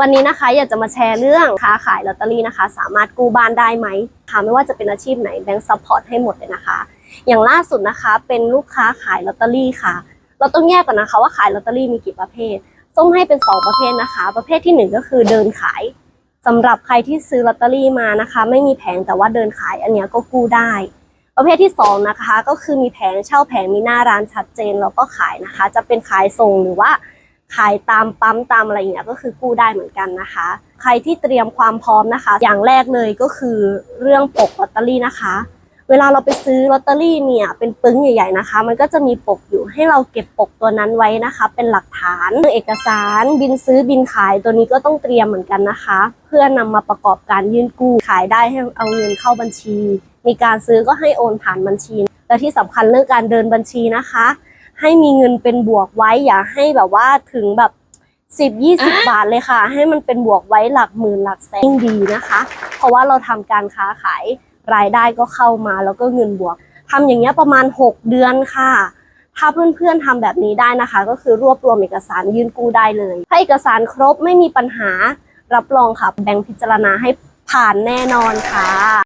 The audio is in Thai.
วันนี้นะคะอยากจะมาแชร์เรื่องค้าขายลอตเตอรี่นะคะ สามารถกู้บ้านได้ไหมค่ะไม่ว่าจะเป็นอาชีพไหนแบงก์ซัพพอร์ตให้หมดเลยนะคะ อย่างล่าสุดนะคะเป็นลูกค้าขายลอตเตอรี่ค่ะ เราต้องแยกก่อนนะคะว่าขายลอตเตอรี่มีกี่ประเภทส้มให้เป็นสองประเภทนะคะ ประเภทที่หนึ่งก็คือเดินขายสำหรับใครที่ซื้อลอตเตอรี่มานะคะ ไม่มีแผงแต่ว่าเดินขายอันเนี้ยก็กู้ได้ ประเภทที่สองนะคะ ก็คือมีแผงเช่าแผงมีหน้าร้านชัดเจนแล้วก็ขายนะคะ จะเป็นขายส่งหรือว่า ขายตามปั๊มตามอะไรอย่างเงี้ยก็คือกู้ได้เหมือนกันนะคะ ใครที่เตรียมความพร้อมนะคะ อย่างแรกเลยก็คือเรื่องปกลอตเตอรี่นะคะ เวลาเราไปซื้อลอตเตอรี่เนี่ยเป็นปึ้งใหญ่ๆนะคะ มันก็จะมีปกอยู่ให้เราเก็บปกตัวนั้นไว้นะคะ เป็นหลักฐานเอกสารบินซื้อบินขายตัวนี้ก็ต้องเตรียมเหมือนกันนะคะ เพื่อนำมาประกอบการยื่นกู้ขายได้ให้เอาเงินเข้าบัญชี มีการซื้อก็ให้โอนผ่านบัญชี และที่สำคัญเรื่องการเดินบัญชีนะคะ ให้มีเงินเป็นบวกไว้อย่าให้แบบว่าถึงแบบสิบยี่สิบบาทเลยค่ะ ให้มันเป็นบวกไว้หลักหมื่นหลักแสนยิ่งดีนะคะ เพราะว่าเราทำการค้าขายรายได้ก็เข้ามาแล้วก็เงินบวกทำอย่างเงี้ยประมาณ 6 เดือนค่ะ ถ้าเพื่อนๆทำแบบนี้ได้นะคะ ก็คือรวบรวมเอกสารยื่นกู้ได้เลย ถ้าเอกสารครบไม่มีปัญหารับรองค่ะ แบงค์พิจารณาให้ผ่านแน่นอนค่ะ